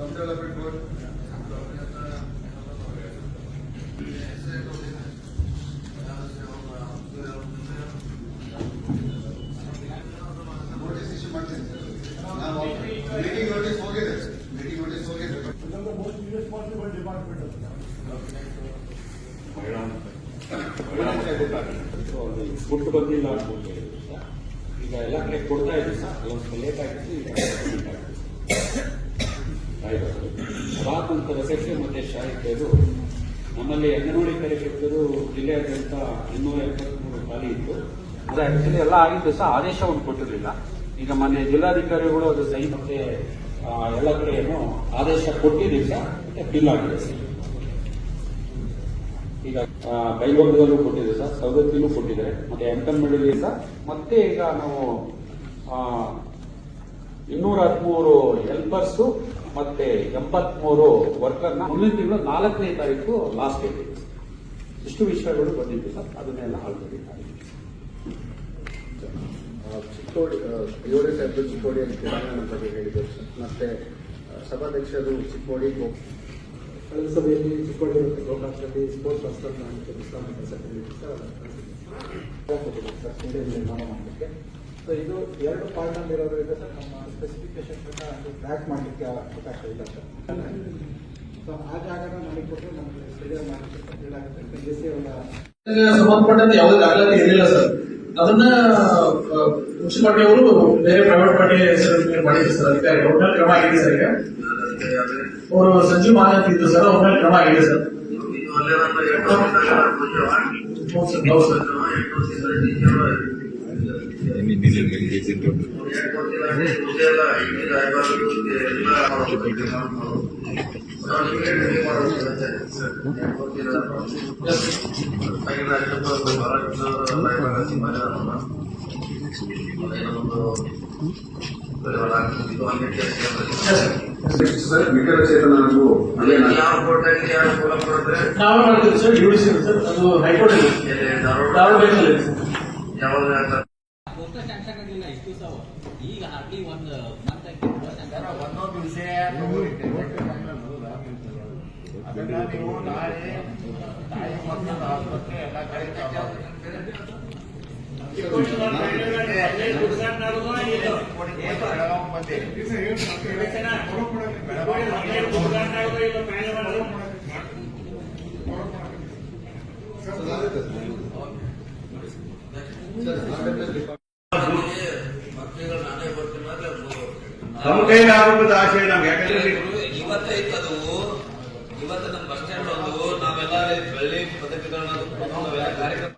Some development board. Notice issue ಮಾಡ್ತೀನಿ sir ನಾವು meeting notice ಹೋಗಿದೆ ಸರ್ ಮೀಟಿಂಗ್ ನೋಟಿಸ್ ಹೋಗಿದೆ ಫುಡ್ ಬಂದಿಲ್ಲ ಅನ್ಕೊಂಡು ಹೇಳಿದ್ರು ಸರ್ ಈಗ ಎಲ್ಲ ಕಡೆ ಕೊಡ್ತಾ ಇದ್ದೀವಿ ಸರ್ ಒಂದು ಸ್ವಲ್ಪ ಲೇಟ್ ಆಗಿತ್ತು ಈಗ complete ಆಗಿದೆ. ಆಯ್ತು ಸ್ವಾತಂತ್ರ್ಯ ರಸಕ್ಕೆ ಮತ್ತೆ ಶಾಹಿತ್ಯರು ನಮ್ಮಲ್ಲಿ ಅಂಗನವಾಡಿ ಕಾರ್ಯಕರ್ತರು ಜಿಲ್ಲೆಯಾದ್ಯಂತ ಇನ್ನೂರ ಎಪ್ಪತ್ಮೂರು ಖಾಲಿ ಇತ್ತು. ಅದು, ಆಕ್ಚುಲಿ ಎಲ್ಲ ಆಗಿದ್ದು ಸಹ ಆದೇಶವನ್ನು ಕೊಟ್ಟಿರಲಿಲ್ಲ. ಈಗ ಮೊನ್ನೆ ಜಿಲ್ಲಾಧಿಕಾರಿಗಳು ಅದು ಸಹಿ ಮತ್ತೆ ಎಲ್ಲ ಕಡೆ ಏನು ಆದೇಶ ಕೊಟ್ಟಿದ್ದೀವಿ ಸಹ ಮತ್ತೆ ಬಿಲ್ ಆಗಿದೆ. ಈಗ ಕೈಗೊಂಡದಲ್ಲೂ ಕೊಟ್ಟಿದೆ ಸರ್ ಸವದತ್ತಿಲೂ ಕೊಟ್ಟಿದ್ದಾರೆ. ಮತ್ತೆ ಎಂಟಮ್ಮಳ್ಳಿಲಿ ಸಹ. ಮತ್ತೆ ಈಗ ನಾವು ಇನ್ನೂರ ಹದಿಮೂರು ಹೆಲ್ಪರ್ಸ್ ಮತ್ತೆ ಎಂಬತ್ಮೂರು ವರ್ಕರ್ನ ಮುಂದಿನ ತಿಂಗಳು ನಾಲ್ಕನೇ ತಾರೀಕು ಲಾಸ್ಟ್ ಡೇಟ್ ಇದೆ ಇಷ್ಟು ವಿಷಯಗಳು ಬಂದಿತ್ತು ಸರ್. ಅದನ್ನೆಲ್ಲ ಆಲ್ರೆಡಿ ಆ, ಚಿಕ್ಕೋಡಿ ಏಳನೇ ಚಿಕ್ಕೋಡಿ ಅಂತ ಕ್ರೀಡಾಂಗಣ ಬಗ್ಗೆ ಹೇಳಿದ್ರು ಸರ್. ಮತ್ತೆ ಸಭಾಧ್ಯಕ್ಷರು ಚಿಕ್ಕೋಡಿ ಕಳೆದ ಸಭೆಯಲ್ಲಿ ಚಿಕ್ಕೋಡಿ ಮತ್ತು ಗೋಕಾಕದಲ್ಲಿ ಸ್ಪೋರ್ಟ್ಸ್ ಹಾಸ್ಟೆಲ್ ಮಾಡಲಿಕ್ಕೆ ಸರ್ ಸಭೆಯಲ್ಲಿ ಸರ್ ಸ್ಟೇಡಿಯಂ ನಿರ್ಮಾಣ ಮಾಡಲಿಕ್ಕೆ ಸೊ ಇದು ಎರಡು ಪಾರ್ಟ್ ಅಲ್ಲಿ ಇರೋದ್ರಿಂದ ಸರ್ ನಮ್ಮ ಸ್ಪೆಸಿಫಿಕೇಶನ್ ಪ್ರಕಾರ ಅದು ಟ್ರ್ಯಾಕ್ ಮಾಡಲಿಕ್ಕೆ ಅವಕಾಶ ಇಲ್ಲ ಸರ್. ಸೊ ಆ ಜಾಗನ ನಮಗೆ ಕೊಟ್ಟರೆ ನಮಗೆ ಸರಿಯಾಗಿ ಮಾಡಲಿಕ್ಕೆ ಸಿ ಅವರ ಸಂಬಂಧಪಟ್ಟಂತೆ ಯಾವುದೇ ದಾಖಲಾತಿ ಇರಲಿಲ್ಲ ಸರ್. ಅದನ್ನ ಮುನ್ಸಿಪಾಲಿಟಿ ಅವರು ಬೇರೆ ಪ್ರೈವೇಟ್ ಪಾರ್ಟಿ ಹೆಸರು ಮಾಡಿದ್ರು ಸರ್. ಅಧಿಕಾರಿ ಅವ್ರ ಮೇಲೆ ಕ್ರಮ ಆಗಿದೆ ಸರ್ ಈಗ. ಅವರು ಸಂಜೀವ್ ಮಾನ್ ಅಂತ ಇದ್ರು ಸರ್ ಅವ್ರ ಮೇಲೆ ಕ್ರಮ ಆಗಿದೆ ಸರ್. ಹೌದು ಸರ್ ಹೌದು ಸರ್. ಸರ್ ವಿಕಲಚೇತನರಿಗೂ ಅದೇ ನಾನು- ನಾವೇ ಮಾಡಿದ್ವಿ ಸರ್ ಯುಡಿಸಿ ಸರ್ ಅದು ಹೈಕೋರ್ಟ್ ಅಲ್ಲಿ. ಧಾರವಾಡ ಬೇಕಲ್ಲಿ ಈಗ ಹಾರ್ಡ್ಲಿ ಒಂದು ಒಂದೊಂದು ವಿಷಯ ಅದನ್ನ ನೀವು ನಾಳೆ ತಾಯಿ ಮಕ್ಕಳ ಆಸ್ಪತ್ರೆ ಎಲ್ಲ ಕಡೆ ಬೆಳಗಾವ್ ಬಂದೆ ನಮ್ಮ ಕೈಲಿ ಆರೋಪದ ಆಶೆ ನಮ್ಗೆ. ಯಾಕಂದ್ರೆ ಇವತ್ತೇ ಇತ್ತದು ಇವತ್ತು ನಮ್ಮ ಬಸ್ ಸ್ಟ್ಯಾಂಡ್ ಒಂದು ನಾವೆಲ್ಲ ಬೆಳ್ಳಿ ಪದಕಗಳನ್ನ ಕಾರ್ಯಕ್ರಮ